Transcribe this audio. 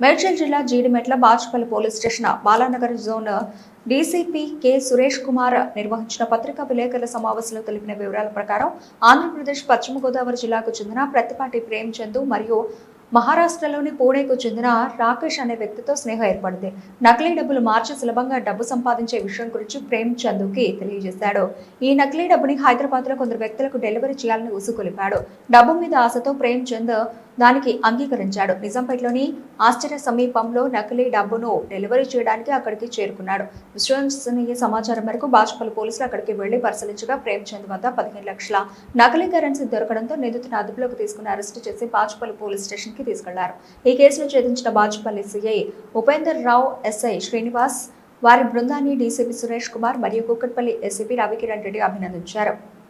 మేడ్చల్ జిల్లా Jeedimetla Bachupally police station Balanagar zone DCP K Suresh Kumar నిర్వహించిన పత్రికా విలేకరుల సమావేశంలో తెలిపిన వివరాల ప్రకారం ఆంధ్రప్రదేశ్ పశ్చిమ గోదావరి జిల్లాకు చెందిన ప్రత్తిపాటి ప్రేమ్ మరియు మహారాష్ట్రలోని పూణేకు చెందిన రాకేష్ అనే వ్యక్తితో స్నేహం ఏర్పడింది. నకిలీ డబ్బులు మార్చి సులభంగా డబ్బు సంపాదించే విషయం గురించి ప్రేమ్ చందుకి తెలియజేశాడు. ఈ నకిలీ డబ్బుని హైదరాబాద్లో కొందరు వ్యక్తులకు డెలివరీ చేయాలని ఉసుకొలిపాడు డబ్బు మీద ఆశతో ప్రేమ్ చంద్ దానికి అంగీకరించాడు. నిజాంపేటలోని ఆశ్చర్య సమీపంలో నకిలీ డబ్బును డెలివరీ చేయడానికి అక్కడికి చేరుకున్నాడు. విశ్వసనీయ సమాచారం మేరకు బాజ్పల్లి పోలీసులు అక్కడికి వెళ్ళి పరిశీలించగా ప్రేమ్ చంద్ వద్ద పదిహేను లక్షల నకిలీ కరెన్సీ దొరకడంతో నిందితుని అదుపులోకి తీసుకుని అరెస్టు చేసి బాజ్పల్లి పోలీస్ స్టేషన్కి తీసుకెళ్ళారు. ఈ కేసును ఛేదించిన బాజ్పల్లి సిఐ ఉపేందర్ రావు ఎస్ఐ శ్రీనివాస్ వారి బృందాన్ని డీసీపీ సురేష్ కుమార్ మరియు కుక్కట్పల్లి ఎస్సీపీ రవికిరణ్ రెడ్డి అభినందించారు.